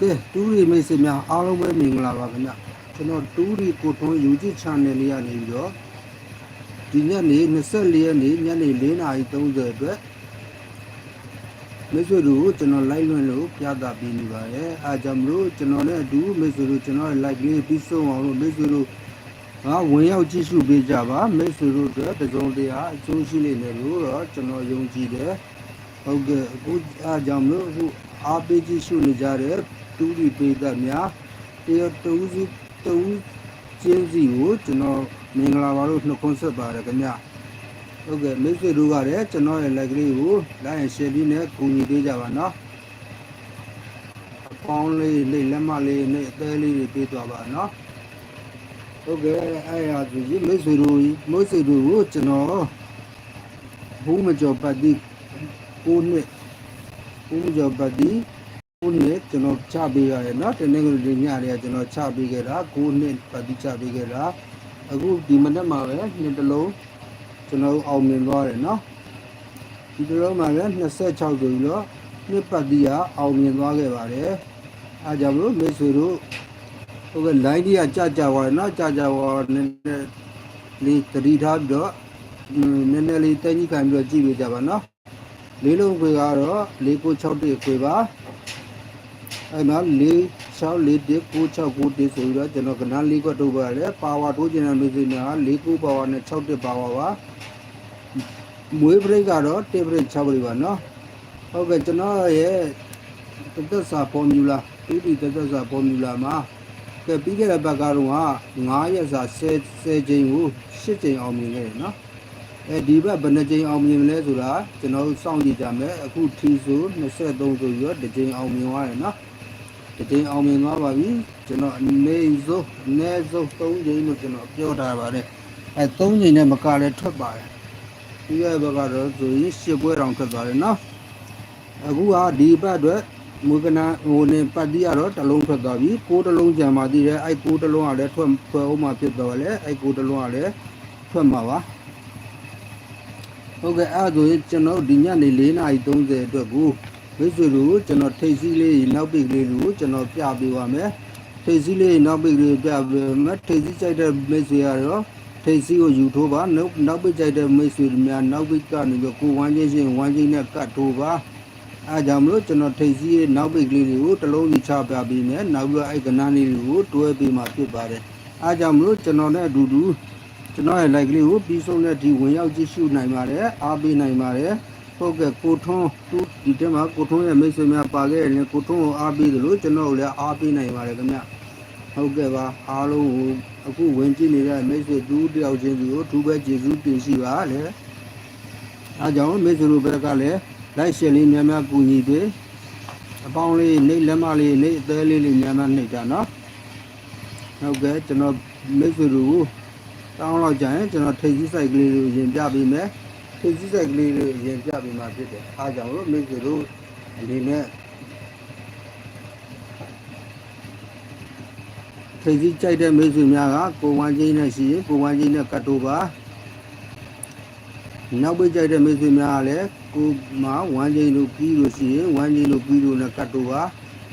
ကဲတူရီမိတ်ဆွေများအားလုံးပဲမင်္ဂလာပါခင်ဗျကျွန်တော်တူရီကိုထွန်း YouTube channel လေးကနေပြီးတော့ဒီညနေ24ရက်နေ့ညနေ4:30အတွက်မိတ်ဆွေတို့ကိုကျွန်တော် live လွှင့်လို့ပြသပေးနေပါတယ်အားကြောင့်မလို့ကျွန်တော်နဲ့အတူမိတ်ဆွေတို့ကျွန်တော်ရဲ့ live လေးပြီးဆုံးအောင်လို့မိတ်ဆွေတို့ငါဝင်ရောက်ကြည့်ရှုပေးကြပါမိတ်ဆွေတို့အတွက်တစုံတရာအကျိုးရှိလိမ့်မယ်လို့တော့ကျွန်တော်ယုံကြည်တယ်ဟုတ်ကဲ့အခုအားကြောင့်မလို့အခုအားပေးကြည့်ရှုနေကြတဲ့ တူရီပေးသက်များတရတူးစုတူးချင်းစီကိုကျွန်တော်မင်္ဂလာပါလို့နှုတ်ခွန်းဆက်ပါတယ်ခင်ဗျဟုတ်ကဲ့မိတ်ဆွေတို့ကလည်းကျွန်တော်ရဲ့ like လေးကို like and share ပြီးနဲ့ကူညီပေးကြပါနော်အပေါင်းလေးလေးလက်မလေးနဲ့အသေးလေးတွေပေးသွားပါနော်ဟုတ်ကဲ့အဲ့ရသူကြီးမိတ်ဆွေတို့မိတ်ဆွေတို့ကိုကျွန်တော်ဘူးမကျော်ပတ်တိကိုနှစ်ဘူးမကျော်ပတ်တိ ကိုနှစ်ကျွန်တော်ချပေးရတယ်နော်တနေ့ကလေးညတွေကကျွန်တော်ချပေးခဲ့တာကိုနှစ်ပတ်တိချပေးခဲ့တာအခုဒီမနေ့မှာပဲနှစ်တလုံးကျွန်တော်အောင်မြင်သွားတယ်နော်ဒီတလုံးမှာလည်း26ဆိုပြီးတော့နှစ်ပတ်တိကအောင်မြင်သွားခဲ့ပါတယ်အားကြောင့်မလို့မိတ်ဆွေတို့ဟုတ်ကဲ့ line ကြီးကကြာကြာသွားတယ်နော်ကြာကြာသွားနည်းနည်းလေးတတိထားပြီးတော့နည်းနည်းလေးတန်းကြီးခံပြီးတော့ကြည့်ပေးကြပါနော်လေးလုံးခွေကတော့4961ခွေပါ အဲ့မှာ46419691ဆိုပြီးတော့ကျွန်တော်ကဏ္ဍလေးခွက်ထုတ်ပါတယ်ပါဝါထိုးကျင်တဲ့လူစိညာ49ပါဝါနဲ့61ပါဝါပါမွေးဘရိတ်ကတော့1ဘရိတ်6ဘရိတ်ပါနော်ဟုတ်ကဲ့ကျွန်တော်ရဲ့တသက်စာဖော်မြူလာဒီဒီတသက်စာဖော်မြူလာမှာကဲပြီးခဲ့တဲ့ဘက်ကတော့9ရက်စာ10 10ချိန်ကို10ချိန်အောင်မြင်ခဲ့တယ်နော်အဲဒီဘက်ဘယ်နှကြိမ်အောင်မြင်မလဲဆိုတာကျွန်တော်တို့စောင့်ကြည့်ကြမယ်အခုထီဆို23ဆိုပြီးတော့တစ်ကြိမ်အောင်မြင်သွားတယ်နော် တစ်ကြိမ်အောင်မြင်သွားပါပြီကျွန်တော်အနေဆုံးအနည်းဆုံး3ကြိမ်လို့ကျွန်တော်ပြောထားပါတယ်အဲ3ကြိမ်နဲ့မကလည်းထွက်ပါတယ်ဒီရဲ့ဘက်ကတော့ဆိုရင်10ပွဲတောင်ထွက်သွားတယ်နော်အခုကဒီဘက်အတွက်မူကနာဟိုနေပတ်တိရတော့တစ်လုံးထွက်သွားပြီကိုးတစ်လုံးကြံပါသေးတယ်အဲကိုးတစ်လုံးကလည်းထွက်ထွက်အောင်မှဖြစ်သွားတယ်အဲကိုးတစ်လုံးကလည်းထွက်မှာပါဟုတ်ကဲ့အဲ့ဒါဆိုရင်ကျွန်တော်ဒီညနေ4:30အတွက်ကို မိတ်ဆွေတို့ကျွန်တော်ထိတ်စီးလေးနောက်ပိတ်လေးကိုကျွန်တော်ပြပေးပါမယ်ထိတ်စီးလေးနောက်ပိတ်လေးပြပေးမယ်ထိတ်စီးကြိုက်တဲ့မိတ်ဆွေကတော့ထိတ်စီးကိုယူထိုးပါနောက်နောက်ပိတ်ကြိုက်တဲ့မိတ်ဆွေများနောက်ပိတ်ကနေပြီးကိုဝမ်းချင်းချင်းဝမ်းချင်းနဲ့ကတ်ထိုးပါအဲကြောင့်မလို့ကျွန်တော်ထိတ်စီးရဲ့နောက်ပိတ်ကလေးတွေကိုတစ်လုံးစီချပြပေးမယ်နောက်ပြီးအဲ့ကဏ္ဍလေးတွေကိုတွဲပေးမှဖြစ်ပါတယ်အဲကြောင့်မလို့ကျွန်တော်နဲ့အတူတူကျွန်တော်ရဲ့ like လေးကိုပြီးဆုံးတဲ့ဒီဝင်ရောက်ကြည့်ရှုနိုင်ပါတယ်အားပေးနိုင်ပါတယ် ဟုတ်ကဲ့ကိုထွန်းသူဒီတက်မှာကိုထွန်းရဲ့မိတ်ဆွေများပါခဲ့ရင်ကိုထွန်းကိုအားပေးတယ်လို့ကျွန်တော်လည်းအားပေးနိုင်ပါတယ်ခင်ဗျဟုတ်ကဲ့ပါအားလုံးကိုအခုဝင်ကြည့်နေတဲ့မိတ်ဆွေသူတယောက်ချင်းစီကိုသူပဲကျေးဇူးတင်ရှိပါလေအားကြောင့်မိတ်ဆွေတို့ဘက်ကလည်းလိုက်ရှယ်လေးများများကူညီပေးအပေါင်းလေးနှိပ်လက်မလေးနှိပ်အသေးလေးလေးများများနှိပ်တာနော်ဟုတ်ကဲ့ကျွန်တော်မိတ်ဆွေတို့ကိုတောင်းလောက်ကြရင်ကျွန်တော်ထိတ်ကြီးဆိုင်ကလေးကိုရင်ပြပေးမယ် ထိတ်ကြီးဆိုင်ကလေးကိုရင်ပြပေးမှာဖြစ်တယ်အားကြောင့်လို့မိတ်ဆွေတို့အနေနဲ့ထိတ်ကြီးကြိုက်တဲ့မိတ်ဆွေများကကိုဝမ်းချင်းနဲ့ရှိရင်ကိုဝမ်းချင်းနဲ့ကတ်တိုးပါနောက်ပိတ်ကြိုက်တဲ့မိတ်ဆွေများကလည်းကိုမှဝမ်းချင်းတို့ပြီးလို့ရှိရင်ဝမ်းချင်းတို့ပြီးလို့နဲ့ကတ်တိုးပါ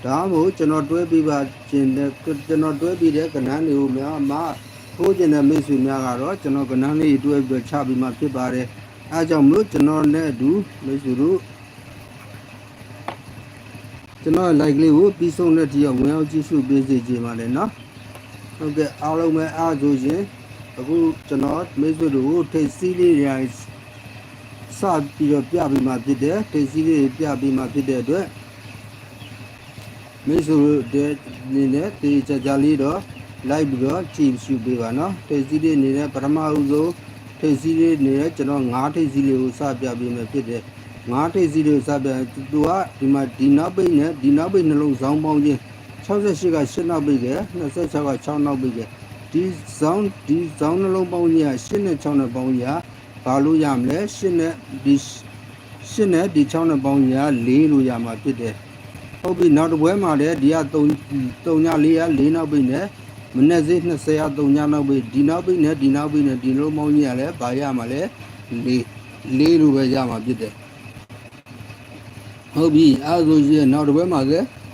ဒါမှမဟုတ်ကျွန်တော်တွဲပြီးပါခြင်းတဲ့ကျွန်တော်တွဲပြီးတဲ့ကဏ္ဍတွေကိုများမှထိုးကျင်တဲ့မိတ်ဆွေများကတော့ကျွန်တော်ကဏ္ဍလေးတွဲပြီးတော့ချပြီးမှဖြစ်ပါတယ် အဲကြောင့်မလို့ကျွန်တော်နဲ့အတူမိတ်ဆွေတို့ကျွန်တော် like လေးကိုပြီးဆုံးတဲ့ဒီကဝင်အောင်ကြည့်ရှုပေးစေချင်ပါတယ်နော်ဟုတ်ကဲ့အားလုံးပဲအားဆိုရင်အခုကျွန်တော်မိတ်ဆွေတို့ကိုထိတ်စီးလေးတွေစပြီးတော့ပြပြီးမှဖြစ်တယ်ထိတ်စီးလေးပြပြီးမှဖြစ်တဲ့အတွက်မိတ်ဆွေတို့တဲ့နေနဲ့တေချာချာလေးတော့လိုက်ပြီးတော့ကြည့်ရှုပေးပါနော်ထိတ်စီးလေးနေနဲ့ပထမဦးဆုံး ထိတ်စီးလေးနေနဲ့ကျွန်တော်၅ထိတ်စီးလေးကိုစပြပေးမယ်ဖြစ်တယ်၅ထိတ်စီးလေးကိုစပြသူကဒီမှာဒီနောက်ပိတ်နဲ့ဒီနောက်ပိတ်နှလုံးဇောင်းပေါင်းခြင်း68က8နောက်ပိတ်က26က6နောက်ပိတ်ကဒီဇောင်းဒီဇောင်းနှလုံးပေါင်းကြီးက8နဲ့6နဲ့ပေါင်းကြီးကဘာလို့ရမလဲ8နဲ့ဒီ8နဲ့ဒီ6နဲ့ပေါင်းကြီးက4လို့ရမှာဖြစ်တယ်ဟုတ်ပြီနောက်တစ်ပွဲမှာလည်းဒီက3 3ည4က4နောက်ပိတ်နဲ့ မနေ့စေး20အ3ညနောက်ပိတ်ဒီနောက်ပိတ်နဲ့ဒီနောက်ပိတ်နဲ့ဒီလုံးမောင်းကြီးကလည်းဘာရမှာလဲလေးလေးလိုပဲရမှာဖြစ်တယ်ဟုတ်ပြီအဲဒါဆိုရင်နောက်တစ်ဘက်မှာက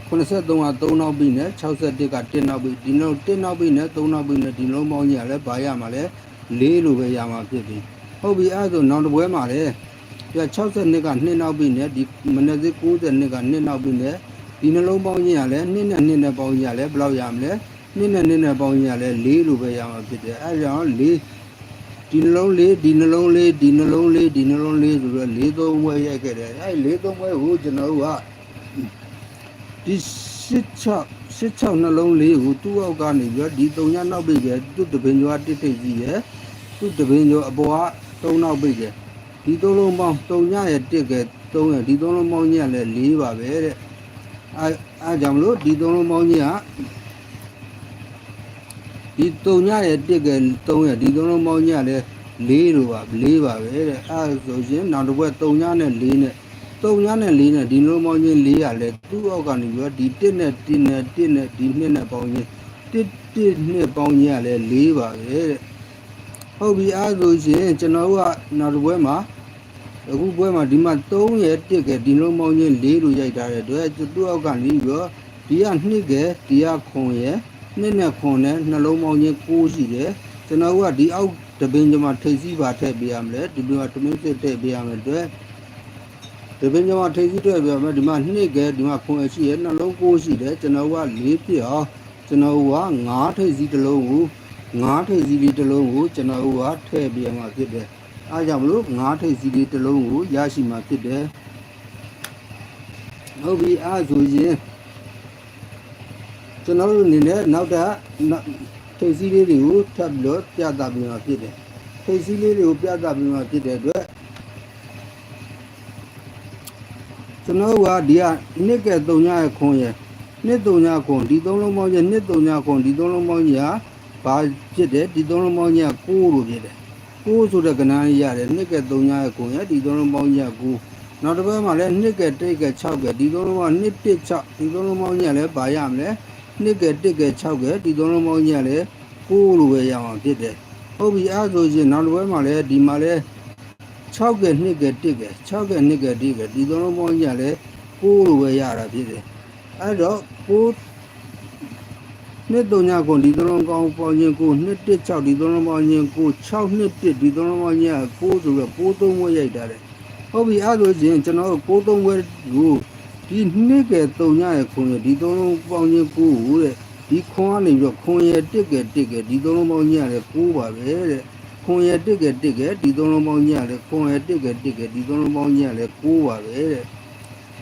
83က3နောက်ပိတ်နဲ့61က1နောက်ပိတ်ဒီနောက်1နောက်ပိတ်နဲ့3နောက်ပိတ်နဲ့ဒီလုံးမောင်းကြီးကလည်းဘာရမှာလဲလေးလိုပဲရမှာဖြစ်ပြီဟုတ်ပြီအဲဒါဆိုနောက်တစ်ပွဲမှာလည်းပြ62က2နောက်ပိတ်နဲ့ဒီမနေ့စေး92က2နောက်ပိတ်နဲ့ဒီနှလုံးပေါင်းကြီးကလည်း2နဲ့2နဲ့ပေါင်းကြီးကလည်းဘယ်လောက်ရမလဲ နည်းနဲ့နည်းနဲ့ပေါင်းရလဲ၄လိုပဲရမှာဖြစ်တယ်အဲကြောင့်၄ဒီနှလုံးလေးဒီနှလုံးလေးဒီနှလုံးလေးဒီနှလုံးလေးဆိုတော့၄သုံးဘွဲရိုက်ခဲ့တယ်အဲ၄သုံးဘွဲကိုကျွန်တော်တို့ကဒီရှစ်ချရှစ်ချနှလုံးလေးကိုသူ့အောက်ကနေပြီးတော့ဒီ၃ညနောက်ပိတ်ကျသူ့တပင်ကျော်တစ်ထိပ်ကြီးရဲ့သူ့တပင်ကျော်အပေါ်က၃နောက်ပိတ်ကျဒီသုံးလုံးပေါင်း၃ညရဲ့တစ်ကဲ၃ရဲ့ဒီသုံးလုံးပေါင်းညလည်း၄ပါပဲတဲ့အဲအဲကြောင့်မလို့ဒီသုံးလုံးပေါင်းညက ဒီတုံညရဲ့တစ်ကဲ3ရဲ့ဒီသုံးလုံးပေါင်းညလည်း၄လိုပါ၄ပါပဲတဲ့အဲဆိုရင်နောက်တစ်ဘက်3ညနဲ့4နဲ့3ညနဲ့4နဲ့ဒီလုံးပေါင်းချင်း4ရလဲသူ့အောက်ကနေပြီးတော့ဒီ1နဲ့1နဲ့1နဲ့ဒီ2နဲ့ပေါင်းချင်း1 1နဲ့ပေါင်းချင်းကလည်း၄ပါပဲတဲ့ဟုတ်ပြီအဲဆိုရင်ကျွန်တော်ကနောက်တစ်ပွဲမှာအခုပွဲမှာဒီမှာ3ရဲ့1ကဲဒီလုံးပေါင်းချင်း4လိုရိုက်ထားတဲ့အတွက်သူ့အောက်ကနေပြီးတော့ဒီက2ကဲဒီကခွန်ရဲ့ နှစ်နဲ့ခွန်နဲ့နှလုံးပေါင်းချင်း6ရှိတယ်ကျွန်တော်ကဒီအောက်တပင်ကျမထိပ်စီးပါထည့်ပေးရမလဲဒီမှာတမင်းစစ်ထည့်ပေးရမယ်အတွက်တပင်ကျမထိပ်စီးထည့်ပေးရမယ်ဒီမှာနှစ်ကဲဒီမှာခွန်အရှိရဲ့နှလုံး6ရှိတယ်ကျွန်တော်က4ဖြစ်အောင်ကျွန်တော်က9ထိပ်စီးတစ်လုံးကို9ထိပ်စီးလေးတစ်လုံးကိုကျွန်တော်ကထည့်ပေးရမှာဖြစ်တယ်အားကြောင့်မလို့9ထိပ်စီးလေးတစ်လုံးကိုရရှိမှာဖြစ်တယ်ဟုတ်ပြီအားဆိုရင် ကျွန်တော်တို့အနေနဲ့နောက်တာထိပ်စီးလေးတွေကိုထပ်ပြီးတော့ပြသပေးမှာဖြစ်တယ်ထိပ်စီးလေးတွေကိုပြသပေးမှာဖြစ်တဲ့အတွက်ကျွန်တော်ကဒီကနှစ်ကဲ3ညရဲ့ခွန်ရဲ့နှစ်3ညခွန်ဒီသုံးလုံးပေါင်းရဲ့နှစ်3ညခွန်ဒီသုံးလုံးပေါင်းကြီးကဘာဖြစ်တယ်ဒီသုံးလုံးပေါင်းကြီးက6လို့ဖြစ်တယ်6ဆိုတဲ့ကဏ္ဍကြီးရတယ်နှစ်ကဲ3ညရဲ့ခွန်ရဲ့ဒီသုံးလုံးပေါင်းကြီးက9နောက်တစ်ပတ်မှာလည်းနှစ်ကဲတိတ်ကဲ6ကဲဒီသုံးလုံးကနှစ်1 6ဒီသုံးလုံးပေါင်းကြီးကလည်းဘာရမလဲ နှစ်ကဲတစ်ကဲ6ကဲဒီသုံးလုံးပေါင်းကြီးကလည်း6လိုပဲရအောင်ဖြစ်တယ်ဟုတ်ပြီအဲဆိုရင်နောက်တစ်ပွဲမှာလည်းဒီမှာလည်း6ကဲ2ကဲ1ကဲ6ကဲ2ကဲ1ကဲဒီသုံးလုံးပေါင်းကြီးကလည်း6လိုပဲရတာဖြစ်တယ်အဲတော့6နှစ်3ညကုန်ဒီသုံးလုံးကောင်းပေါင်းခြင်းကိုနှစ်1 6ဒီသုံးလုံးပေါင်းခြင်းကို6နှစ်1ဒီသုံးလုံးပေါင်းခြင်းက6ဆိုတော့6သုံးဝဲရိုက်တာတယ်ဟုတ်ပြီအဲဆိုရင်ကျွန်တော်6သုံးဝဲကို ဒီနှစ်ကဲ3ညရဲ့ခုံရဒီသုံးလုံးပေါင်းခြင်းကိုတဲ့ဒီခွန်ကနေပြီးတော့ခွန်ရတစ်ကဲတစ်ကဲဒီသုံးလုံးပေါင်းကြီးရတယ်ကိုးပါပဲတဲ့ခွန်ရတစ်ကဲတစ်ကဲဒီသုံးလုံးပေါင်းကြီးရတယ်ခွန်ရတစ်ကဲတစ်ကဲဒီသုံးလုံးပေါင်းကြီးရတယ်ကိုးပါပဲတဲ့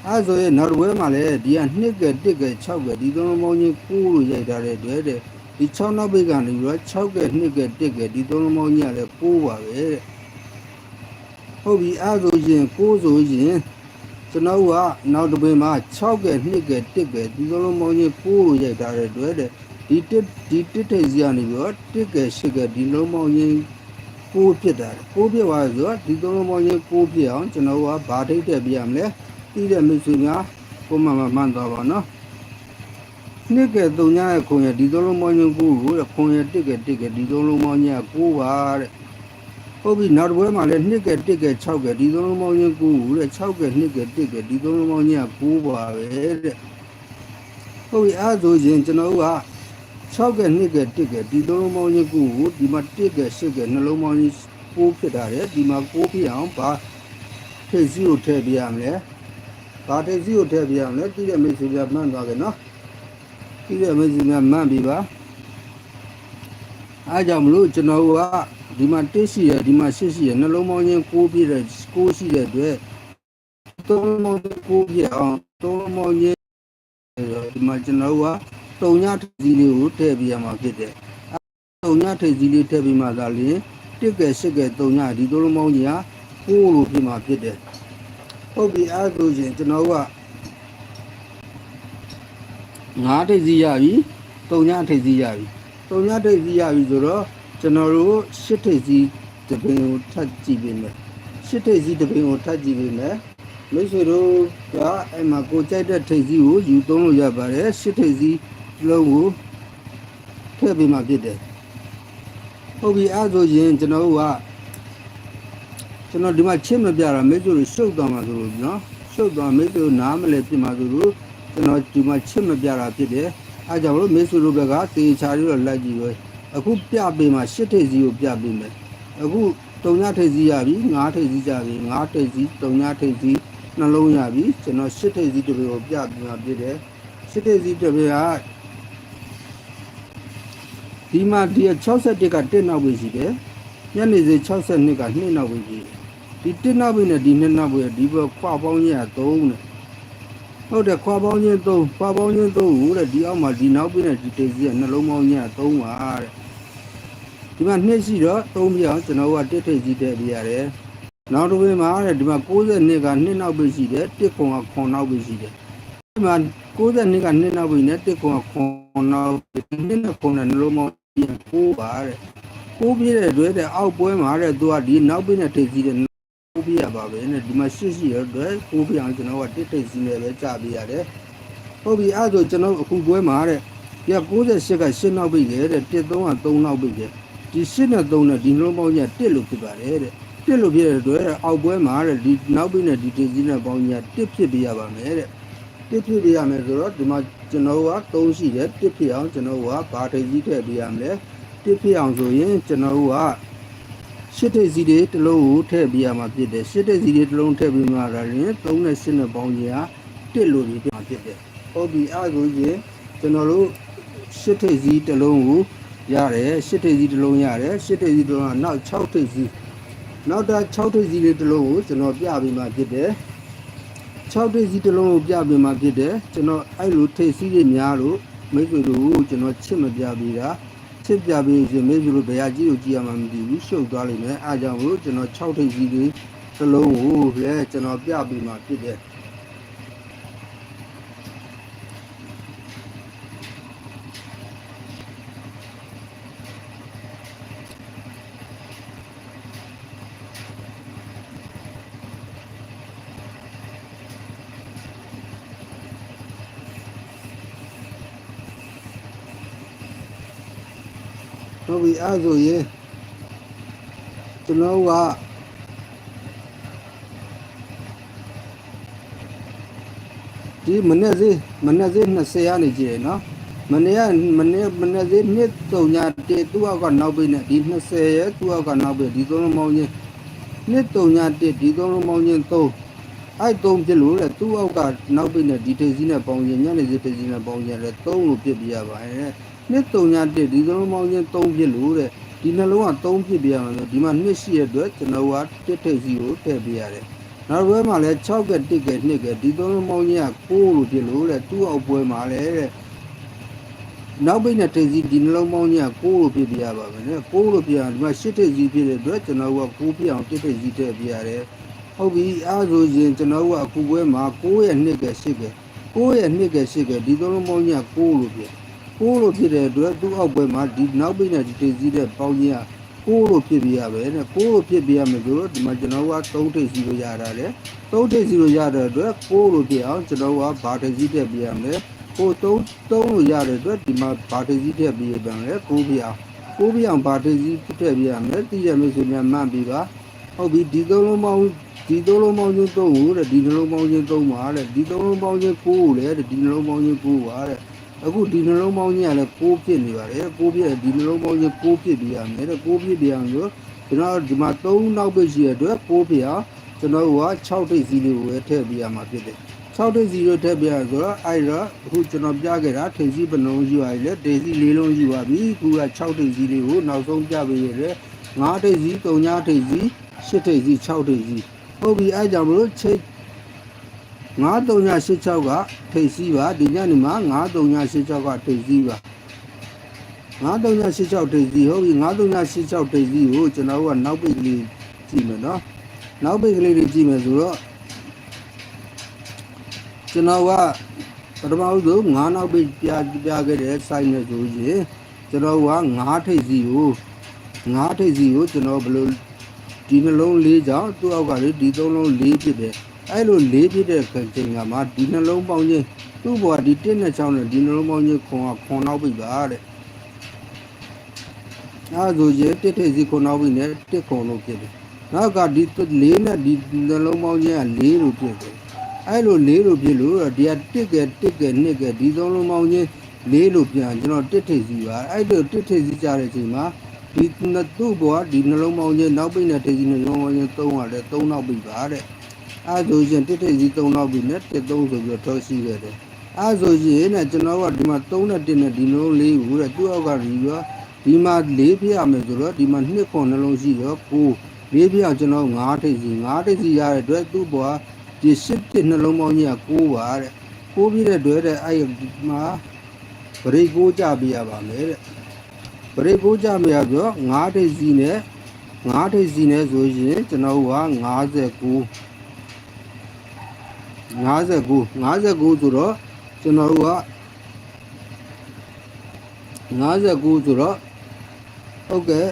အဲဆိုရင်နောက်တစ်ပွဲမှာလည်းဒီကနှစ်ကဲတစ်ကဲ6ကဲဒီသုံးလုံးပေါင်းကြီးကိုးလို့ရိုက်ထားတဲ့အတွက်တဲ့ဒီ6နောက်ပိတ်ကနေပြီးတော့6ကဲ2ကဲ1ကဲဒီသုံးလုံးပေါင်းကြီးရတယ်ကိုးပါပဲတဲ့ဟုတ်ပြီအဲဆိုရင်ကိုးဆိုရင် ကျွန်တော်ကနောက်တစ်ပင်မှာ6ကဲ2ကဲ1ကဲဒီလိုလုံးပေါင်းချင်းပိုးလို့ရိုက်ထားတဲ့အတွက်တဲ့ဒီတစ်ဒီတစ်ထိပ်စီကနေပြီးတော့1ကဲ8ကဲဒီလုံးပေါင်းချင်းပိုးဖြစ်တာပိုးဖြစ်သွားဆိုတော့ဒီသုံးလုံးပေါင်းချင်းပိုးဖြစ်အောင်ကျွန်တော်ကဘာထိပ်တက်ပြရမလဲပြီးတဲ့မိတ်ဆွေများကိုမှမမှန်သွားပါနော်နှစ်ကဲ3ညရဲ့ခုံရဒီသုံးလုံးပေါင်းချင်းကိုကိုတဲ့ခုံရ1ကဲ1ကဲဒီသုံးလုံးပေါင်းချင်းကိုပါတဲ့ ဟုတ်ပြီနောက်တစ်ပွဲမှာလည်း2ကဲ1ကဲ6ကဲဒီသုံးလုံးပေါင်းချင်းကိုတဲ့6ကဲ2ကဲ1ကဲဒီသုံးလုံးပေါင်းချင်းက9ပါပဲတဲ့ဟုတ်ပြီအဲဆိုရင်ကျွန်တော်က6ကဲ2ကဲ1ကဲဒီသုံးလုံးပေါင်းချင်းကိုဒီမှာ1ကဲ8ကဲနှလုံးပေါင်းချင်း9ဖြစ်တာတဲ့ဒီမှာ9ဖြစ်အောင်ဗာထိပ်စီကိုထည့်ပြရမလဲဗာထိပ်စီကိုထည့်ပြရမလဲပြီးတဲ့မိတ်ဆွေများမှန်သွားကြနော်ပြီးတဲ့မိတ်ဆွေများမှန်ပြီပါအားကြောင့်မလို့ကျွန်တော်က ဒီမှာ1ရှိရဒီမှာ8ရှိရနှလုံးပေါင်းချင်း9ပြည့်တဲ့9ရှိတဲ့အတွက်သုံးလုံးပေါင်း9ပြည့်အောင်သုံးလုံးပေါင်းချင်းဒီမှာကျွန်တော်ကတုံညထိပ်စီးလေးကိုထည့်ပြရမှာဖြစ်တယ်တုံညထိပ်စီးလေးထည့်ပြီးမှသာလျှင်1ကဲ8ကဲတုံညဒီသုံးလုံးပေါင်းကြီးက9လို့ပြမှာဖြစ်တယ်ဟုတ်ပြီအဲဆိုရင်ကျွန်တော်က9ထိပ်စီးရပြီတုံညထိပ်စီးရပြီတုံညထိပ်စီးရပြီဆိုတော့ ကျွန်တော်တို့ရှစ်ထိပ်စီးတပင်ကိုထပ်ကြည့်ပေးမယ်ရှစ်ထိပ်စီးတပင်ကိုထပ်ကြည့်ပေးမယ်မိတ်ဆွေတို့ကအဲ့မှာကိုကြိုက်တဲ့ထိပ်စီးကိုယူသုံးလို့ရပါတယ်ရှစ်ထိပ်စီးလုံးကိုထည့်ပေးမှဖြစ်တယ်ဟုတ်ပြီအဲ့ဆိုရင်ကျွန်တော်တို့ကကျွန်တော်ဒီမှာချစ်မပြတာမိတ်ဆွေတို့ရှုပ်သွားမှာဆိုလို့နော်ရှုပ်သွားမိတ်ဆွေတို့နားမလဲဖြစ်မှာဆိုလို့ကျွန်တော်ဒီမှာချစ်မပြတာဖြစ်တယ်အဲ့ကြောင့်လို့မိတ်ဆွေတို့ဘက်ကတေချာလေးတော့လိုက်ကြည့်ပဲ အခုပြပေးမှာရှစ်ထိပ်စီကိုပြပေးမယ်အခုတုံညထိပ်စီရပြီငါးထိပ်စီကြပြီငါးထိပ်စီတုံညထိပ်စီနှလုံးရပြီကျွန်တော်ရှစ်ထိပ်စီတစ်ပေကိုပြပေးမှာဖြစ်တယ်ရှစ်ထိပ်စီတစ်ပေကဒီမှာဒီ61က1နောက်ပဲရှိတယ်ညနေစေ62က2နောက်ပဲရှိတယ်ဒီ1နောက်ပဲနဲ့ဒီ2နောက်ပဲဒီဘက်ခွာပေါင်းကြီးက3နဲ့ဟုတ်တယ်ခွာပေါင်းကြီး3ခွာပေါင်းကြီး3ဟုတ်တယ်ဒီအောက်မှာဒီနောက်ပဲနဲ့ဒီတိတ်ကြီးကနှလုံးပေါင်းကြီးက3ပါတဲ့ ဒီမှာ2ရှိတော့3ပြအောင်ကျွန်တော်ကတစ်ထိပ်ကြီးတည့်ပြရတယ်နောက်တစ်ပြင်မှာတဲ့ဒီမှာ62က2နောက်ပဲရှိတယ်1ခွန်ကခွန်နောက်ပဲရှိတယ်ဒီမှာ62က2နောက်ပဲနဲ့1ခွန်ကခွန်နောက်ဒီနှစ်နဲ့ခွန်နဲ့နှလုံးပေါင်းကြီးကိုပါတဲ့ကိုပြည့်တဲ့တွဲတဲ့အောက်ပွဲမှာတဲ့သူကဒီနောက်ပြည့်နဲ့ထိပ်ကြီးတဲ့ကိုပြရပါပဲနဲ့ဒီမှာရှိရှိရတဲ့ကိုပြအောင်ကျွန်တော်ကတစ်ထိပ်စီနဲ့ပဲကြာပြရတယ်ဟုတ်ပြီအဲ့ဒါဆိုကျွန်တော်အခုပွဲမှာတဲ့ပြ68က8နောက်ပြည့်ရဲ့တဲ့13က3နောက်ပြည့်ရဲ့ ဒီ8နဲ့3နဲ့ဒီနှလုံးပေါင်းကြီးက1လို့ဖြစ်ပါတယ်တဲ့1လို့ဖြစ်တဲ့တွဲတဲ့အောက်ပွဲမှာတဲ့ဒီနောက်ပြည့်နဲ့ဒီထိပ်ကြီးနဲ့ပေါင်းကြီးက1ဖြစ်ပြရပါမယ်တဲ့1ဖြစ်ပြရမယ်ဆိုတော့ဒီမှာကျွန်တော်က3ရှိတယ်1ဖြစ်အောင်ကျွန်တော်ကဘာထိပ်ကြီးထည့်ပြရမလဲ1ဖြစ်အောင်ဆိုရင်ကျွန်တော်ကရှစ်ထိပ်စီတွေတစ်လုံးကိုထည့်ပေးရမှာဖြစ်တယ်ရှစ်ထိပ်စီတွေတစ်လုံးထည့်ပေးမှလာရင်3နဲ့8နဲ့ပေါင်းကြီးဟာ1လို့ပြီးပြန်ဖြစ်တယ်ဟုတ်ပြီအဲ့ဒါဆိုရင်ကျွန်တော်တို့ရှစ်ထိပ်စီတစ်လုံးကို ရတယ်ရှစ်ထိပ်စီတစ်လုံးရတယ်ရှစ်ထိပ်စီတစ်လုံးကနောက်6ထိပ်စီနောက်တာ6ထိပ်စီလေးတစ်လုံးကိုကျွန်တော်ပြပေးမှဖြစ်တယ်6ထိပ်စီတစ်လုံးကိုပြပေးမှဖြစ်တယ်ကျွန်တော်အဲ့လိုထိပ်စီတွေများလို့မိတ်ဆွေတို့ကိုကျွန်တော်ချစ်မပြပေးတာချစ်ပြပေးရင်မေးပြီးလို့ဘယ်ဟာကြီးကိုကြည့်ရမှမသိဘူးရှုပ်သွားလိမ့်မယ်အားကြောင့်လို့ကျွန်တော်6ထိပ်ကြီးလေးတစ်လုံးကိုလည်းကျွန်တော်ပြပေးမှဖြစ်တယ် ဟုတ်ပြီအဲ့ဒါဆိုရင်ကျွန်တော်ကဒီမနေ့စေးမနေ့စေး20ရနေကြည့်နော်မနေ့ကမနေ့မနေ့စေးနှစ်တုံညာတေသူ့အောက်ကနောက်ပိနဲ့ဒီ20ရဲ့သူ့အောက်ကနောက်ပိဒီသုံးလုံးမောင်းချင်းနှစ်တုံညာတေဒီသုံးလုံးမောင်းချင်း3အဲ့3ဖြစ်လို့လေသူ့အောက်ကနောက်ပိနဲ့ဒီထေစီနဲ့ပေါင်းချင်းညနေစေးထေစီနဲ့ပေါင်းချင်းလေ3လို့ဖြစ်ပြရပါတယ် နှစ်တုံညာတေဒီသုံးလုံးမောင်းချင်း3ဖြစ်လို့တဲ့ဒီနှလုံးက3ဖြစ်ပြရမှာဆိုဒီမှာနှစ်ရှိရတဲ့အတွက်ကျွန်တော်ကတစ်ထိပ်စီကိုထည့်ပြရတယ်နောက်ဘွဲမှာလဲ6က1က2ကဒီသုံးလုံးပေါင်းကြီးက6လို့ဖြစ်လို့တဲ့သူ့အောက်ဘွဲမှာလဲတဲ့နောက်ပိတ်နဲ့ထိပ်စီဒီနှလုံးပေါင်းကြီးက6လို့ဖြစ်ပြရပါမယ်နဲ့6လို့ပြရဒီမှာ8ထိပ်စီဖြစ်တဲ့အတွက်ကျွန်တော်က6ပြအောင်1ထိပ်စီထည့်ပြရတယ်ဟုတ်ပြီအားဆိုရင်ကျွန်တော်ကအခုဘွဲမှာ6ရဲ့2က8က6ရဲ့2က8ကဒီသုံးလုံးပေါင်းကြီးက6လို့ဖြ စ်6လို့ဖြစ်တဲ့အတွက်သူ့အောက်ဘွဲမှာဒီနောက်ပိတ်နဲ့ဒီထိပ်စီတဲ့ပေါင်းကြီးကကိုလို့ဖြစ်ပြရပဲတဲ့ကိုလို့ဖြစ်ပြရမယ်ဆိုတော့ဒီမှာကျွန်တော်က3ထိပ်စီလို့ရတာတဲ့3ထိပ်စီလို့ရတဲ့အတွက်ကိုလို့ဖြစ်အောင်ကျွန်တော်ကဘာထိပ်စီတက်ပြရမယ်ကို3 3လို့ရတဲ့အတွက်ဒီမှာဘာထိပ်စီတက်ပြရပြန်လေကိုပြအောင်ကိုပြအောင်ဘာထိပ်စီတက်ပြရမယ်သိရမယ်ဆိုရင်မှန်ပြီပါဟုတ်ပြီဒီသုံးလုံးပေါင်းဒီသုံးလုံးပေါင်းချင်း3ကိုတဲ့ဒီနှလုံးပေါင်းချင်း3ပါတဲ့ဒီသုံးလုံးပေါင်းချင်း9ကိုလေတဲ့ဒီနှလုံးပေါင်းချင်း9ပါတဲ့ အခုဒီနှလုံးပေါင်းကြီးကလည်း6ဖြစ်နေပါတယ်6ဖြစ်ဒီနှလုံးပေါင်းကြီး6ဖြစ်ပြရမယ်တဲ့6ဖြစ်ပြအောင်ဆိုကျွန်တော်ဒီမှာ3နောက်ပိတ်ရှိရတဲ့အတွက်6ဖြစ်အောင်ကျွန်တော်က6ထိပ်စီးလေးကိုပဲထည့်ပြရမှာဖြစ်တယ်6ထိပ်စီးလို့ထည့်ပြရဆိုတော့အဲ့တော့အခုကျွန်တော်ပြခဲ့တာထိပ်စီးပလုံးရှိပါလေထိပ်စီး၄လုံးရှိပါပြီခုက6ထိပ်စီးလေးကိုနောက်ဆုံးပြပေးရတယ်9ထိပ်စီး3ညထိပ်စီး8ထိပ်စီး6ထိပ်စီးဟုတ်ပြီအဲ့ကြောင့်မလို့ချိတ် 9386ကထိပ်စီးပါဒီညနေမှာ9386ကထိပ်စီးပါ9386ထိပ်စီးဟုတ်ပြီ9386ထိပ်စီးကိုကျွန်တော်ကနောက်ပိတ်ကလေးကြည့်မယ်နော်နောက်ပိတ်ကလေးတွေကြည့်မယ်ဆိုတော့ကျွန်တော်ကပထမဆုံး9နောက်ပိတ်ပြပြခဲ့တဲ့ site နဲ့ဆိုရင်ကျွန်တော်က9ထိပ်စီးကို9ထိပ်စီးကိုကျွန်တော်ဘယ်လိုဒီနှလုံး၄ကြောင့်သူ့အောက်ကလေဒီသုံးလုံး၄ဖြစ်တယ် အဲ့လိုလေးပြတဲ့ချိန်ကမှဒီနှလုံးပေါင်းချင်းသူ့ဘဝဒီ1နဲ့6နဲ့ဒီနှလုံးပေါင်းချင်းခွန်ကခွန်နောက်ပြီပါတဲ့အဲဆိုရင်တစ်ထိပ်စီခုနောက်ပြီးနဲ့တစ်ခုံလို့ဖြစ်တယ်နောက်ကဒီလေးနဲ့ဒီနှလုံးပေါင်းချင်းကလေးလို့ဖြစ်တယ်အဲ့လိုလေးလို့ဖြစ်လို့ဒီကတစ်ကဲတစ်ကဲနှစ်ကဲဒီသုံးလုံးပေါင်းချင်းလေးလို့ပြန်ကျွန်တော်တစ်ထိပ်စီပါအဲ့လိုတစ်ထိပ်စီကြတဲ့အချိန်မှာဒီနှစ်သူ့ဘောဒီနှလုံးပေါင်းချင်းနောက်ပိတ်နဲ့ထိပ်စီနှလုံးပေါင်းချင်းသုံးရတယ်သုံးနောက်ပိတ်ပါတဲ့ အဲဆိုရင်တစ်ထိပ်စီသုံးနောက်ပိတ်နဲ့တစ်သုံးဆိုပြီးတော့ထောက်ရှိခဲ့တယ်အဲဆိုရင်နဲ့ကျွန်တော်ကဒီမှာ3နဲ့1နဲ့ဒီနှလုံးလေးကိုတဲ့သူ့အောက်ကဒီရောဒီမှာ၄ပြရမယ်ဆိုတော့ဒီမှာ2ခွန်နှလုံးရှိရော9၄ပြကျွန်တော်9ထိပ်စီ9ထိပ်စီရတဲ့အတွက်သူ့ဘောဒီ10တစ်နှလုံးပေါင်းကြီးက9ပါတဲ့9ပြည့်တဲ့အတွက်တဲ့အဲ့မှာဗရိတ်9ကြပြရပါမယ်တဲ့ဗရိတ်9ကြမရဆိုတော့9ထိပ်စီနဲ့9ထိပ်စီနဲ့ဆိုရင်ကျွန်တော်က59 59 59ဆိုတော့ကျွန်တော်က59ဆိုတော့ဟုတ်ကဲ့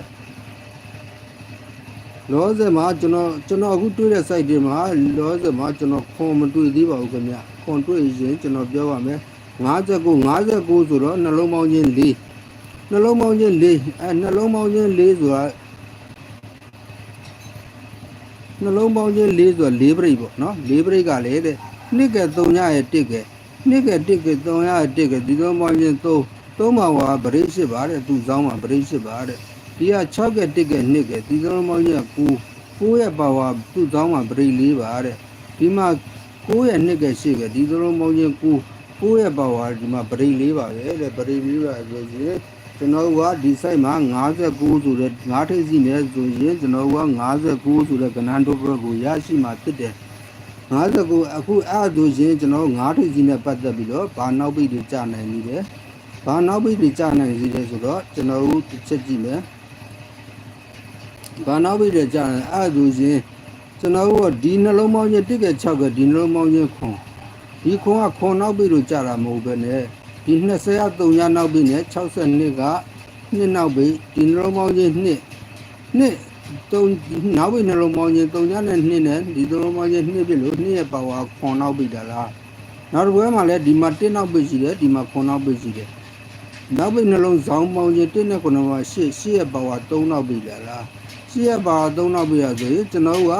လောဆယ်မှာကျွန်တော်ကျွန်တော်အခုတွေ့တဲ့ site တွေမှာလောဆယ်မှာကျွန်တော်ခွန်မတွေ့သေးပါဘူးခင်ဗျခွန်တွေ့ရင်ကျွန်တော်ပြောပါမယ်59 59ဆိုတော့နှလုံးပေါင်းချင်း4နှလုံးပေါင်းချင်း4အဲနှလုံးပေါင်းချင်း4ဆိုတာနှလုံးပေါင်းချင်း4ဆိုတာ4ပြိတ်ပေါ့နော်4ပြိတ်ကလည်းတဲ့ နှစ်က3ညရဲ့1ကနှစ်က1က3ညရဲ့1ကဒီလိုပေါင်းချင်း3သုံးပါဝါပရိရှိပါတဲ့သူ့ဆောင်မှာပရိရှိပါတဲ့ဒီက6က1က2ကဒီလိုပေါင်းချင်း9 9ရဲ့ပါဝါသူ့ဆောင်မှာပရိ4ပါတဲ့ဒီမှာ9ရဲ့2က8ကဒီလိုပေါင်းချင်း9 9ရဲ့ပါဝါဒီမှာပရိ4ပါပဲတဲ့ပရိ4ပါဆိုရင်ကျွန်တော်ကဒီ site မှာ59ဆိုတဲ့9ထိပ်စီနဲ့ဆိုရင်ကျွန်တော်က59ဆိုတဲ့ကဏ္ဍတို့ဘက်ကိုရရှိမှာဖြစ်တယ် 59အခုအဲ့ဒါဆိုရင်ကျွန်တော်9ထိပ်စီနဲ့ပတ်သက်ပြီးတော့ဘာနောက်ပိတ်တွေကြာနိုင်နေတယ်ဘာနောက်ပိတ်တွေကြာနိုင်စီလဲဆိုတော့ကျွန်တော်တို့တစ်ချက်ကြည့်မယ်ဘာနောက်ပိတ်တွေကြာနိုင်အဲ့ဒါဆိုရင်ကျွန်တော်တို့ကဒီနှလုံးပေါင်းချင်းတစ်က6ကဒီနှလုံးပေါင်းချင်းခွန်ဒီခွန်ကခွန်နောက်ပိတ်လို့ကြာတာမဟုတ်ပဲနဲ့ဒီ20ရ3ရနောက်ပိတ်နဲ့62ကနှစ်နောက်ပိတ်ဒီနှလုံးပေါင်းချင်းနှစ် နှစ်တုံနောက်ပိတ်နှလုံးပေါင်းချင်း3ရနဲ့နှစ်နဲ့ဒီနှလုံးပေါင်းချင်းနှစ်ပြီလို့နှစ်ရဲ့ပါဝါခွန်နောက်ပိတ်တာလားနောက်တစ်ပွဲမှာလည်းဒီမှာ1နောက်ပိတ်ရှိတယ်ဒီမှာခွန်နောက်ပိတ်ရှိတယ်နောက်ပိတ်နှလုံးဇောင်းပေါင်းချင်း1နဲ့9မှာ8 8ရဲ့ပါဝါ3နောက်ပိတ်လာလား8ရဲ့ပါဝါ3နောက်ပိတ်ရဆိုရင်ကျွန်တော်က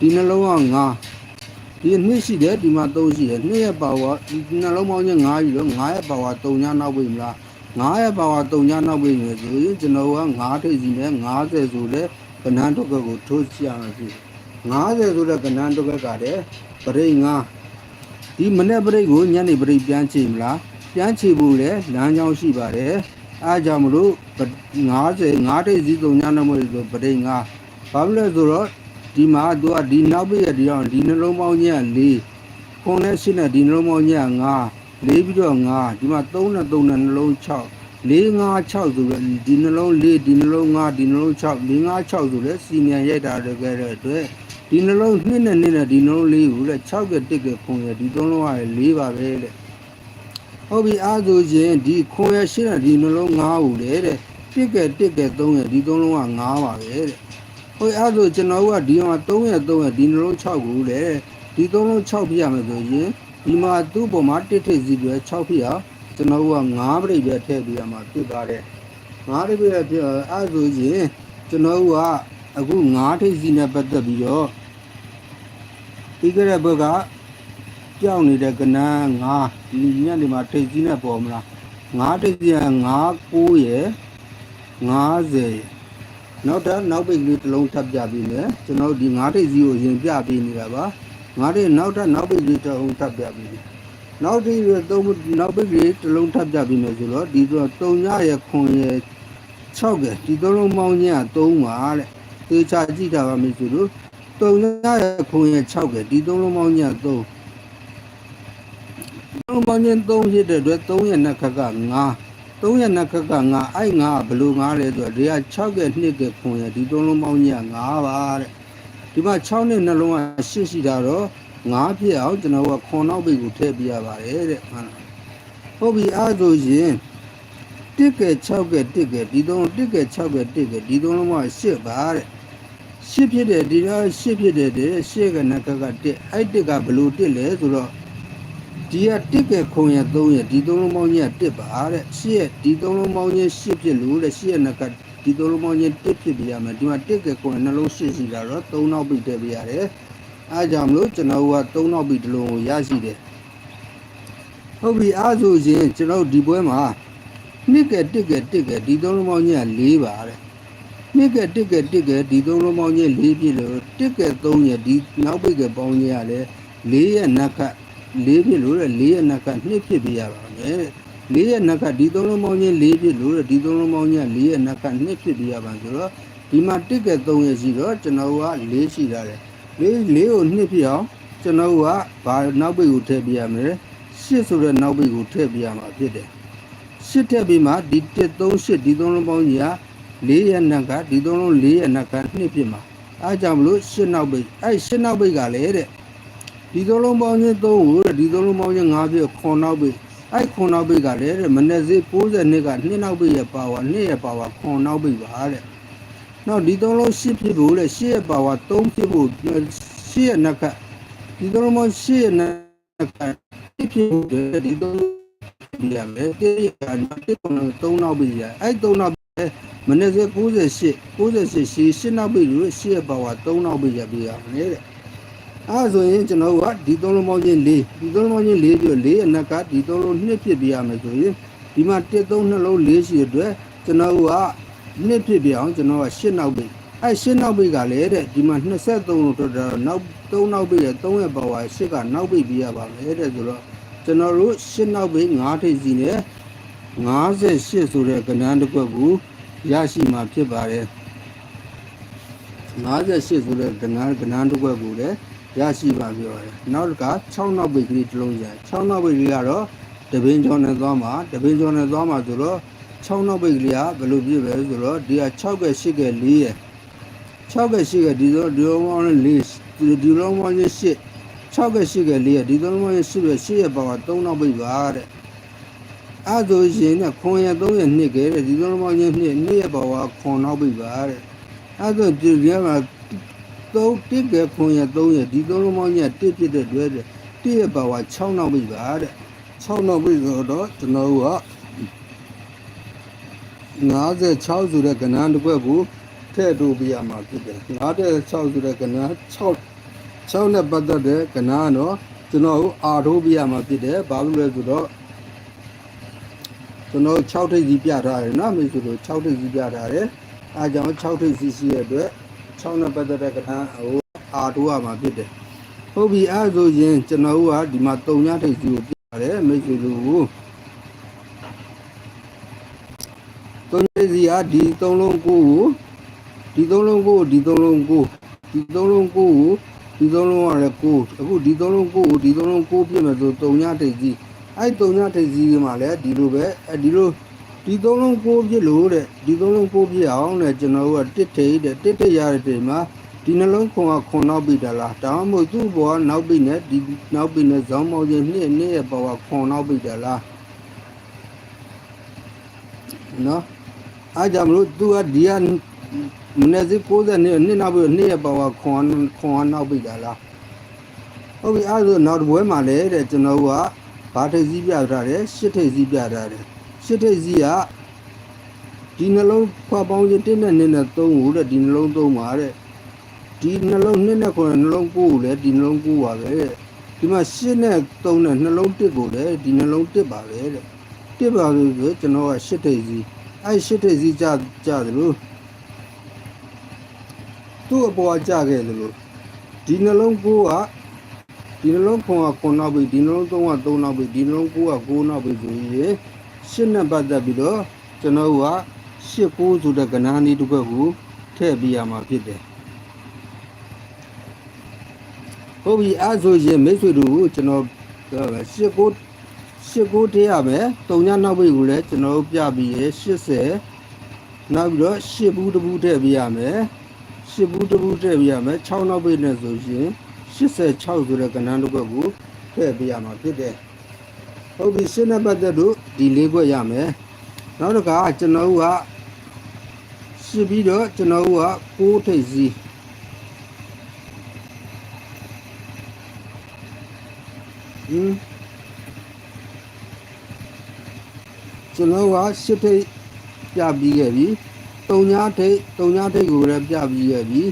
ဒီနှလုံးက9ဒီနှစ်ရှိတယ်ဒီမှာ3ရှိတယ်နှစ်ရဲ့ပါဝါဒီနှလုံးပေါင်းချင်း9ပြီလို့9ရဲ့ပါဝါ3ညနောက်ပိတ်မလား9ရဲ့ပါဝါ3ညနောက်ပိတ်မယ်ဆိုရင်ကျွန်တော်က9ထိပ်စီနဲ့90ဆိုတဲ့ ကဏ္ဍတုတ်ကကိုထိုးချရမှာဖြစ်90ဆိုတဲ့ကဏ္ဍတုတ်ကကတဲ့ပရိတ်9ဒီမနေ့ပရိတ်ကိုညနေပရိတ်ပြန်ချိန်မလားပြန်ချိန်ဖို့လဲလမ်းကြောင်းရှိပါတယ်အားကြောင့်မလို့90 9ထိပ်စီ3ညနောက်ပိတ်ဆိုပရိတ်9ဘာလို့လဲဆိုတော့ဒီမှာသူကဒီနောက်ပိတ်ရဒီတော့ဒီနှလုံးပေါင်းကြီးက4ခွန်နဲ့8နဲ့ဒီနှလုံးပေါင်းကြီးက9လေးပြီးတော့9ဒီမှာ3နဲ့3နဲ့နှလုံး6 4 5 6ဆိုတော့ဒီနှလုံး4ဒီနှလုံး5ဒီနှလုံး6 4 5 6ဆိုလဲစီမြန်ရိုက်တာတကယ်တဲ့အတွက်ဒီနှလုံး2နဲ့2နဲ့ဒီနှလုံး4ကိုလဲ6က1ကခွန်ရဒီသုံးလုံးက4ပါပဲတဲ့ဟုတ်ပြီအားဆိုရင်ဒီခွန်ရ8နဲ့ဒီနှလုံး5ကိုလေတဲ့1က1က3ရဒီသုံးလုံးက5ပါပဲတဲ့ဟိုအဲ့ဒါကျွန်တော်ကဒီမှာ3ရက်3ရက်ဒီနှလုံး6ခုလေဒီ3လုံး6ပြရမယ်ဆိုရင်ဒီမှာသူ့ပေါ်မှာတစ်ထိပ်စီပြ6ပြရ ကျွန်တော်က9ပြိပဲထည့်ပြရမှာဖြစ်ပါတယ်9ပြိပဲဖြစ်အဲ့ဒါဆိုရင်ကျွန်တော်ကအခု9ထိပ်စီနဲ့ပတ်သက်ပြီးတော့ပြီးကြတဲ့ဘက်ကကြောက်နေတဲ့ကနန်း9ဒီညနေမှာထိပ်စီနဲ့ပေါ်မလား9ထိပ်စီက9 9ရယ်50ရယ်နောက်တော့နောက်ပိတ်ကလေးတစ်လုံးထပ်ပြပေးမယ်ကျွန်တော်ဒီ9ထိပ်စီကိုရင်ပြပေးနေတာပါ9ထိပ်နောက်ထပ်နောက်ပိတ်ကလေးတစ်လုံးထပ်ပြပေးမယ် နောက်ထိပ်ရသုံးနောက်ပိတ်ကလေးတစ်လုံးထပ်ပြပေးမယ်ဆိုတော့ဒီတော့3ညရခွန်ရ6ကဒီသုံးလုံးပေါင်းချင်းက3ပါတဲ့သေချာကြည့်တာပါမယ်ဆိုလို့3ညရခွန်ရ6ကဒီသုံးလုံးပေါင်းချင်းက3သုံးပေါင်းချင်း3ဖြစ်တဲ့အတွက်3ရဲ့နှစ်ခက်က9 3ရက်နှစ်ခက်ကငါအဲ့ငါဘလို့ငါလဲဆိုတော့ဒီက6က2ကခွန်ရဒီသုံးလုံးပေါင်းကြီးက9ပါတဲ့ဒီမှာ6နဲ့နှလုံးက8ရှိတာတော့ 9ဖြစ်အောင်ကျွန်တော်ကခွန်နောက်ပိတ်ကိုထည့်ပြရပါတယ်တဲ့ဟုတ်လားဟုတ်ပြီအားဆိုရင်1က6က1ကဒီသုံး1က6က1ကဒီသုံးလုံးက8ပါတဲ့8ဖြစ်တယ်ဒီတော့8ဖြစ်တယ်တဲ့8ကနှစ်ခက်က1အဲ့1ကဘလို့1လဲဆိုတော့ဒီကတစ်ကခုံရ3ရဒီသုံးလုံးပေါင်းကြီးက1ပါတဲ့8ရဒီသုံးလုံးပေါင်းကြီး8ဖြစ်လို့တဲ့8ရနှစ်ကဒီသုံးလုံးပေါင်းချင်းတစ်ဖြစ်ပြရမယ်ဒီမှာတစ်ကဲကိုယ်နှလုံးရှစ်ရှိတာတော့၃နောက်ပိတ်တက်ပြရတယ် အဲကြောင့်မလို့ကျွန်တော်က၃နောက်ပိတ်တစ်လုံးကိုရရှိတယ်ဟုတ်ပြီအဲဆိုရင်ကျွန်တော်ဒီပွဲမှာနှစ်ကဲတစ်ကဲတစ်ကဲဒီသုံးလုံးပေါင်းချင်းက၄ပါတဲ့နှစ်ကဲတစ်ကဲတစ်ကဲဒီသုံးလုံးပေါင်းချင်း၄ပြည့်လို့တစ်ကဲ၃ရဒီနောက်ပိတ်ကပေါင်းချင်းကလည်း၄ရဲ့နက်ခတ်၄ပြည့်လို့တဲ့၄ရဲ့နက်ခတ်2ဖြစ်ပြရပါမယ်တဲ့လေးရဲ့နက်ကဒီသုံးလုံးပေါင်းချင်း၄ဖြစ်လို့တဲ့ဒီသုံးလုံးပေါင်းချင်း၄ရဲ့နက်က2ဖြစ်ပြရပါဆိုတော့ဒီမှာတစ်ကဲ3ရဲ့ရှိတော့ကျွန်တော်က၄ရှိတာတယ် လေးလေးကို2ဖြစ်အောင်ကျွန်တော်ကဘာနောက်ပိတ်ကိုထည့်ပြရမယ်8ဆိုတဲ့နောက်ပိတ်ကိုထည့်ပြရမှာဖြစ်တယ်8ထည့်ပြီးမှဒီ1 3 8ဒီသုံးလုံးပေါင်းကြီးက၄ရဲ့နက်ကဒီသုံးလုံး၄ရဲ့နက်က2ဖြစ်မှာအဲကြောင့်မလို့8နောက်ပိတ်အဲ8နောက်ပိတ်ကလည်းတဲ့ဒီသုံးလုံးပေါင်းချင်း3ကိုတဲ့ဒီသုံးလုံးပေါင်းချင်း5ဖြစ်ခွန်နောက်ပိတ်အဲ့ခွန်နောက်ပိတ်ကလည်းတဲ့မနေ့စေး60နှစ်ကနှစ်နောက်ပိတ်ရဲ့ပါဝါနှစ်ရဲ့ပါဝါခွန်နောက်ပိတ်ပါတဲ့ နောက်ဒီသုံးလုံး10ဖြစ်ဖို့တဲ့10ရဲ့ပါဝါ3ဖြစ်ဖို့10ရဲ့နက်ကဒီသုံးလုံးပေါင်း10ရဲ့နက်က1ဖြစ်ဖို့တဲ့ဒီသုံးပြရမယ်တေးရကတစ်ခွန်3နောက်ပိတ်ရအဲ့3နောက်ပိတ်မနေ့စေး68 68ရှိ10နောက်ပိတ်လို့10ရဲ့ပါဝါ3နောက်ပိတ်ရပြရမယ်တဲ့အဲဆိုရင်ကျွန်တော်ကဒီသုံးလုံးပေါင်းချင်း၄ဒီသုံးလုံးပေါင်းချင်း၄ပြ၄အနက်ကဒီသုံးလုံးနှစ်ဖြစ်ပြရမယ်ဆိုရင်ဒီမှာ1 3နှလုံး၄ရှိတဲ့အတွက်ကျွန်တော်က နှစ်ဖြစ်ပြအောင်ကျွန်တော်က၈နောက်ပိအဲ၈နောက်ပိကလည်းတဲ့ဒီမှာ23လို့ထွက်တော့နောက်3နောက်ပိရဲ့3ရဲ့ပါဝါ8ကနောက်ပိပြရပါမယ်တဲ့ဆိုတော့ကျွန်တော်တို့၈နောက်ပိ9ထိပ်စီနဲ့58ဆိုတဲ့ကဏ္ဍတစ်ခွက်ကိုရရှိမှာဖြစ်ပါတယ်58ဆိုတဲ့ကဏ္ဍကဏ္ဍတစ်ခွက်ကိုလည်းရရှိပါပြောတယ်နောက်တစ်ခါ6နောက်ပိတ်ကလေးတစ်လုံးရ6နောက်ပိတ်ကလေးကတော့တပင်းကျော်နဲ့သွားမှာတပင်းကျော်နဲ့သွားမှာဆိုတော့ 6နောက်ပိတ်ကလေးကဘယ်လိုပြည့်ပဲဆိုတော့ဒီက6က8က4ရ6က8ကဒီတော့ဒီလုံးပေါင်းနဲ့4ဒီလုံးပေါင်းနဲ့8 6က8က4ရဒီလုံးပေါင်းနဲ့8ရ8ရပါက3နောက်ပိတ်ပါတဲ့အဲဆိုရင်ねခွန်ရ3ရ2ကဲတဲ့ဒီလုံးပေါင်းနဲ့2 2ရပါကခွန်နောက်ပိတ်ပါတဲ့အဲဆိုဒီကမှာသုံးတစ်ကဲခွန်ရ3ရဒီသုံးလုံးပေါင်းကြီးတစ်ဖြစ်တဲ့တွဲတဲ့တစ်ရပါဝါ6နောက်ပြီပါတဲ့6နောက်ပြီဆိုတော့ကျွန်တော်က 56ဆိုတဲ့ကဏ္ဍတစ်ခွက်ကိုထည့်ထုတ်ပြရမှာဖြစ်တယ်56ဆိုတဲ့ကဏ္ဍ6 6နဲ့ပတ်သက်တဲ့ကဏ္ဍကတော့ကျွန်တော်ကိုအာထိုးပြရမှာဖြစ်တယ်ဘာလို့လဲဆိုတော့ကျွန်တော်6ထိပ်စီပြထားတယ်နော်မိတ်ဆွေတို့6ထိပ်စီပြထားတယ်အဲကြောင့်6ထိပ်စီရှိရတဲ့အတွက်6နဲ့ပတ်သက်တဲ့ကဏ္ဍဟိုအာထိုးရမှာဖြစ်တယ်ဟုတ်ပြီအဲဆိုရင်ကျွန်တော်ကဒီမှာ3ညထိပ်စီကိုပြရတယ်မိတ်ဆွေတို့ကို3ထိပ် စီကဒီ3လုံးကိုဒီ3လုံးကိုဒီ3လုံးကိုဒီ3လုံးကိုဒီ3လုံးကလည်းကိုအခုဒီ3လုံးကိုဒီ3လုံးကိုပြည့်မယ်ဆို3ညထိပ်စီအဲ့3ညထိပ်စီမှာလည်းဒီလိုပဲအဲဒီလိုဒီသုံးလုံးကိုပြစ်လို့တဲ့ဒီသုံးလုံးကိုပြစ်အောင်တဲ့ကျွန်တော်တို့ကတစ်ထိတ်တဲ့တစ်ထိတ်ရတဲ့ချိန်မှာဒီနှလုံးခွန်ကခွန်နောက်ပြီတလားဒါမှမဟုတ်သူ့ဘောကနောက်ပြီနဲ့ဒီနောက်ပြီနဲ့ဇောင်းမောင်ချင်းနှစ်နှစ်ရဲ့ဘောကခွန်နောက်ပြီတလားနော် အားကြောင့်မလို့သူကဒီကမနေ့စီ60နှစ်နှစ်နောက်ပြီနှစ်ရဲ့ဘောကခွန်ခွန်နောက်ပြီတလားဟုတ်ပြီအဲ့ဒါဆိုနောက်တစ်ပွဲမှာလေတဲ့ကျွန်တော်ကဘာထိပ်စည်းပြထားတယ်ရှစ်ထိပ်စည်းပြထားတယ်ရှစ်ထိပ်စီးကဒီနှလုံးခွာပေါင်းချင်း1နဲ့2နဲ့3ကိုတဲ့ဒီနှလုံး3ပါတဲ့ဒီနှလုံး2နဲ့9နှလုံး9ကိုလည်းဒီနှလုံး9ပါပဲတဲ့ဒီမှာ8နဲ့3နဲ့နှလုံး1ကိုလည်းဒီနှလုံး1ပါပဲတဲ့1ပါလို့ဆိုကျွန်တော်ကရှစ်ထိပ်စီး အဲရှစ်ထိပ်စီးကြကြတယ်လို့သူ့အပေါ်ကြခဲ့တယ်လို့ဒီနှလုံး9ကဒီနှလုံး9က9နောက်ပြီဒီနှလုံး3က3နောက်ပြီဒီနှလုံး9က9နောက်ပြီဆိုရင်ရှစ်နဲ့ပတ်သက်ပြီးတော့ကျွန်တော်ကရှစ်ကိုဆိုတဲ့ကဏ္ဍလေးတစ်ခုကိုထည့်ပြရမှာဖြစ်တယ်ဟုတ်ပြီအဲဆိုရင်မိတ်ဆွေတို့ကိုကျွန်တော်ရှစ်ကို ရှစ်ကိုထည့်ရမယ်တုံညနောက်ပိတ်ကိုလည်းကျွန်တော်ပြပြီးရ80နောက်ပြီးတော့ရှစ်ဘူးတစ်ဘူးထည့်ပြရမယ်ရှစ်ဘူးတစ်ဘူးထည့်ပြရမယ်6နောက်ပိတ်နဲ့ဆိုရင်86ဆိုတဲ့ကဏ္ဍတစ်ခုကိုထည့်ပြရမှာဖြစ်တယ်ဟုတ်ပြီရှင်းတဲ့ပတ်သက်လို့ဒီလေးခွက်ရမယ်နောက်တစ်ခါကျွန်တော်ကရှင်းပြီးတော့ကျွန်တော်က6ထိပ်စီးဟင်း ကျွန်တော်ကရှစ်ထိပ်ပြပြီးခဲ့ပြီတုံညာထိတ်တုံညာထိတ်ကိုလည်းပြပြီးရပြီ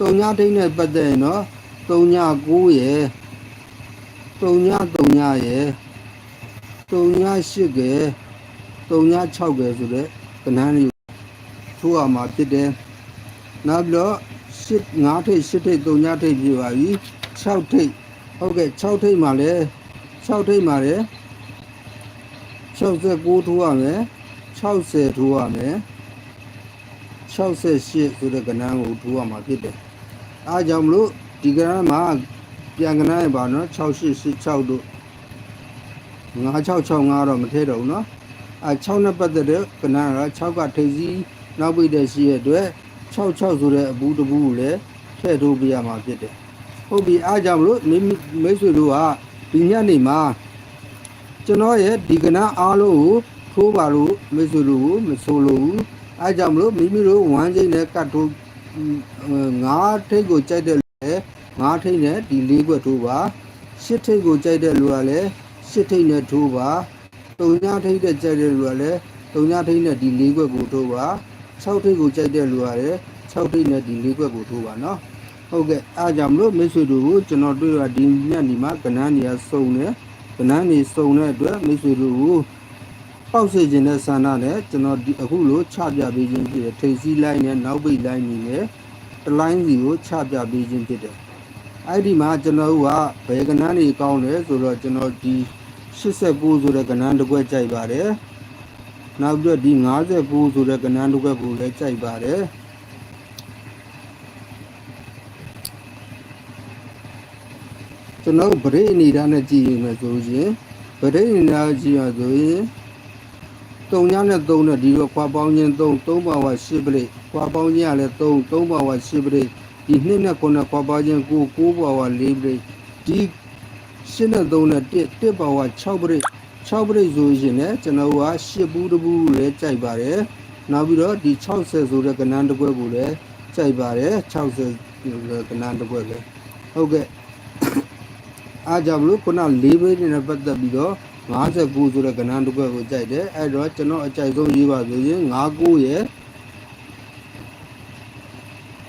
တုံညာထိတ်နဲ့ပတ်သက်ရင်တော့တုံညာ9ရယ်တုံညာ3ညာရယ်တုံညာ8ကယ်တုံညာ6ကယ်ဆိုတဲ့ကဏ္ဍလေးထိုးရမှာဖြစ်တယ်နောက်ပြီးတော့8 5ထိတ်8ထိတ်တုံညာထိတ်ပြပါပြီ6ထိတ်ဟုတ်ကဲ့6ထိတ်မှာလည်း6ထိတ်မှာလည်း 69ထိုးရမယ်60ထိုးရမယ်68ဆိုတဲ့ကဏ္ဍကိုထိုးရမှာဖြစ်တယ်။အားကြောင့်မလို့ဒီကဏ္ဍမှာပြန်ကဏ္ဍရပါနော်6886တို့9665တော့မထည့်တော့ဘူးနော်။အဲ6နဲ့ပတ်သက်တဲ့ကဏ္ဍက6ကထိပ်စီးနောက်ပိတ်တဲ့ရှိရတဲ့အတွက်66ဆိုတဲ့အပူတပူကိုလည်းထည့်ထိုးပြရမှာဖြစ်တယ်။ဟုတ်ပြီအားကြောင့်မလို့မိမိမိတ်ဆွေတို့ကဒီညနေမှာ ကျွန်တော်ရဲ့ဒီကဏ္ဍအားလုံးကိုထိုးပါလို့မိတ်ဆွေတို့ကိုမဆိုလို့ဘူးအဲကြောင့်မလို့မိမိတို့ဝမ်းစိတ်နဲ့ကတ်ထိုးငါးထိတ်ကိုကြိုက်တဲ့လူလည်းငါးထိတ်နဲ့ဒီလေးခွက်ထိုးပါရှစ်ထိတ်ကိုကြိုက်တဲ့လူကလည်းရှစ်ထိတ်နဲ့ထိုးပါတုံညာထိတ်တဲ့ကြိုက်တဲ့လူကလည်းတုံညာထိတ်နဲ့ဒီလေးခွက်ကိုထိုးပါ၆ထိတ်ကိုကြိုက်တဲ့လူကလည်း၆ထိတ်နဲ့ဒီလေးခွက်ကိုထိုးပါနော်ဟုတ်ကဲ့အားကြောင့်မလို့မိတ်ဆွေတို့ကိုကျွန်တော်တွေ့ရဒီညနေမှာကဏ္ဍနေရာစုံတယ် ကဏ္ဍနေစုံတဲ့အတွက်မိတ်ဆွေတို့ကိုပေါက်စေခြင်းတဲ့ဆန္ဒနဲ့ကျွန်တော်ဒီအခုလိုချပြပေးခြင်းဖြစ်တယ်ထိပ်စီးလိုက်နဲ့နောက်ပိတ်လိုက်နေနဲ့တလိုင်းစီကိုချပြပေးခြင်းဖြစ်တယ်အဲ့ဒီမှာကျွန်တော်ကဘယ်ကဏ္ဍနေကောင်းလဲဆိုတော့ကျွန်တော်ဒီ89ဆိုတဲ့ကဏ္ဍတစ်ခွက်ကြိုက်ပါတယ်နောက်ပြီးတော့ဒီ59ဆိုတဲ့ကဏ္ဍတစ်ခွက်ကိုလည်းကြိုက်ပါတယ် ကျွန်တော်ဗရိအနေထားနဲ့ကြည့်ရမယ်ဆိုရင်ဗရိအနေထားကြည့်ရဆိုရင်တုံညနဲ့3နဲ့ဒီတော့ခွာပေါင်းခြင်း3 3ပါဝါ10ပရိခွာပေါင်းခြင်းကလည်း3 3ပါဝါ10ပရိဒီ2နဲ့9နဲ့ခွာပေါင်းခြင်း9 9ပါဝါ4ပရိဒီ10နဲ့3နဲ့1 1ပါဝါ6ပရိ6ပရိဆိုရင်လည်းကျွန်တော်က10ဘူးတဘူးလည်းကြိုက်ပါတယ်နောက်ပြီးတော့ဒီ60ဆိုတဲ့ကဏ္ဍတစ်ခွက်ကိုလည်းကြိုက်ပါတယ်60ကဏ္ဍတစ်ခွက်လည်းဟုတ်ကဲ့ အားကြောင့်မလို့ခုန၄ဘိန်းနဲ့ပတ်သက်ပြီးတော့59ဆိုတဲ့ကဏ္ဍတစ်ခွက်ကိုကြိုက်တယ်အဲ့တော့ကျွန်တော်အကြိုက်ဆုံးရေးပါဆိုရင်59ရဲ့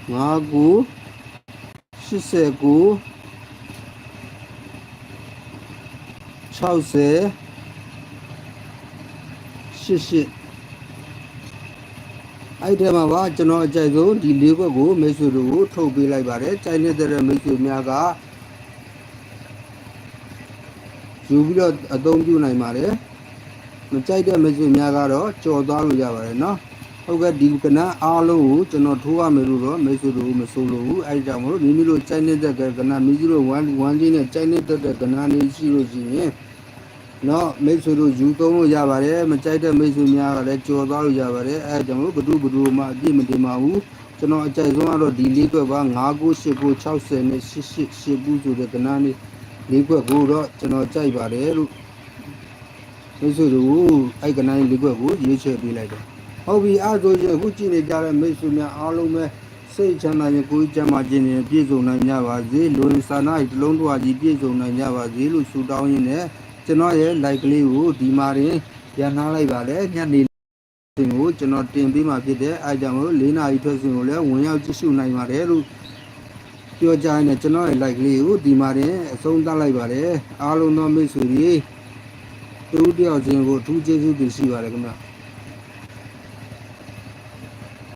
59 89 60 88အဲ့ဒီမှာပါကျွန်တော်အကြိုက်ဆုံးဒီ၄ခွက်ကိုမိတ်ဆွေတို့ကိုထုတ်ပေးလိုက်ပါတယ်ကြိုက်နေတဲ့မိတ်ဆွေများက ယူပြီးတော့အသုံးပြုနိုင်ပါတယ်မကြိုက်တဲ့မိတ်ဆွေများကတော့ကြော်သွားလို့ရပါတယ်เนาะဟုတ်ကဲ့ဒီကနန်းအားလုံးကိုကျွန်တော်ထိုးရမယ်လို့တော့မိတ်ဆွေတို့မဆိုလို့ဘူးအဲဒီကြောင့်မလို့မိမိတို့ကြိုက်နေတဲ့ကနန်းမိမိတို့ဝမ်းဝမ်းချင်းနဲ့ကြိုက်နေတဲ့ကနန်းလေးရှိလို့ရှိရင်နော်မိတ်ဆွေတို့ယူသုံးလို့ရပါတယ်မကြိုက်တဲ့မိတ်ဆွေများကလည်းကြော်သွားလို့ရပါတယ်အဲဒါကြောင့်လို့ဘဒုဘဒုမှအပြည့်မတင်ပါဘူးကျွန်တော်အကြိုက်ဆုံးကတော့ဒီလေးကွက်ပါ9 9 8 9 60နဲ့88 8ဘူးဆိုတဲ့ကနန်းလေး လေးခွက်ကိုတော့ကျွန်တော်ကြိုက်ပါတယ်လို့မိတ်ဆွေတို့အဲ့ကနိုင်လေးခွက်ကိုရွေးချယ်ပေးလိုက်တယ်ဟုတ်ပြီအဲ့ဆိုရင်အခုကြည့်နေကြတဲ့မိတ်ဆွေများအားလုံးပဲစိတ်ချမ်းသာရင်ကိုယ်ကျမ်းမာခြင်းနဲ့ပြည့်စုံနိုင်ကြပါစေလူရင်းစာနာတလုံးတော်ကြီးပြည့်စုံနိုင်ကြပါစေလို့ဆုတောင်းရင်းနဲ့ကျွန်တော်ရဲ့ like ကလေးကိုဒီမှာရင်ပြန်နှားလိုက်ပါတယ်ညနေတင်ကိုကျွန်တော်တင်ပေးมาဖြစ်တဲ့အဲကြောင့်မို့၄နာရီထွက်စဉ်ကိုလည်းဝင်ရောက်ကြည့်ရှုနိုင်ပါတယ်လို့ ပြောကြရင်ကျွန်တော်ရဲ့ like လေးကိုဒီမှာတင်အဆုံးသတ်လိုက်ပါတယ်အားလုံးသောမိတ်ဆွေတွေတူတယောက်ချင်းကိုအထူးကျေးဇူးတင်ရှိပါတယ်ခင်ဗျာ